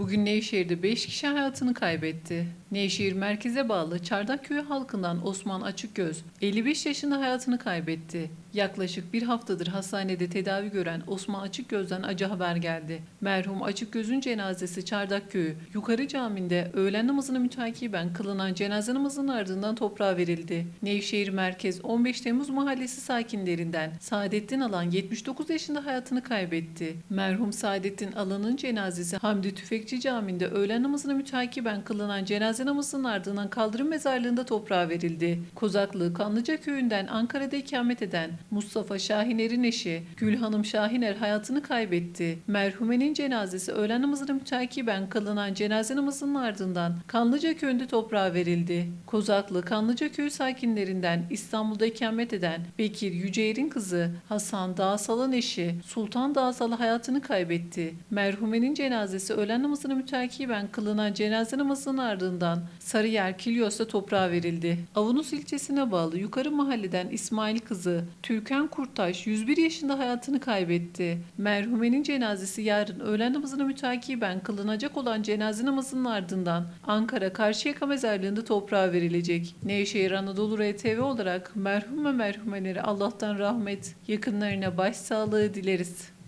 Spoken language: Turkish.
Bugün Nevşehir'de 5 kişi hayatını kaybetti. Nevşehir merkeze bağlı Çardak Köyü halkından Osman Açıkgöz 55 yaşında hayatını kaybetti. Yaklaşık bir haftadır hastanede tedavi gören Osman Açıkgöz'den acı haber geldi. Merhum Açıkgöz'ün cenazesi Çardak Köyü Yukarı Camii'nde öğlen namazını mütakiben kılınan cenaze namazının ardından toprağa verildi. Nevşehir Merkez 15 Temmuz Mahallesi sakinlerinden Saadettin Alan 79 yaşında hayatını kaybetti. Merhum Saadettin Alan'ın cenazesi Hamdi Tüfekçi Camii'nde öğlen namazını mütakiben kılınan cenaze namazının ardından kaldırım mezarlığında toprağa verildi. Kozaklı Kanlıca Köyü'nden Ankara'da ikamet eden Mustafa Şahiner'in eşi Gülhanım Şahiner hayatını kaybetti. Merhumenin cenazesi öğlen namazını mütakiben kılınan cenaze namazının ardından Kanlıca Köyü'nde toprağa verildi. Kozaklı Kanlıca Köyü sakinlerinden İstanbul'da ikamet eden Bekir Yüceer'in kızı Hasan Dağsal'ın eşi Sultan Dağsal hayatını kaybetti. Merhumenin cenazesi öğlen namazını mütakiben kılınan cenaze namazının ardından Sarıyer Kilyos'ta toprağa verildi. Avunus ilçesine bağlı Yukarı Mahalleden İsmail kızı Türkan Kurtaş 101 yaşında hayatını kaybetti. Merhumenin cenazesi yarın öğlen namazını mütakiben kılınacak olan cenaze namazının ardından Ankara Karşıyaka Mezarlığı'nda toprağa verilecek. Nevşehir Anadolu RTV olarak merhum ve merhumeleri Allah'tan rahmet, yakınlarına başsağlığı dileriz.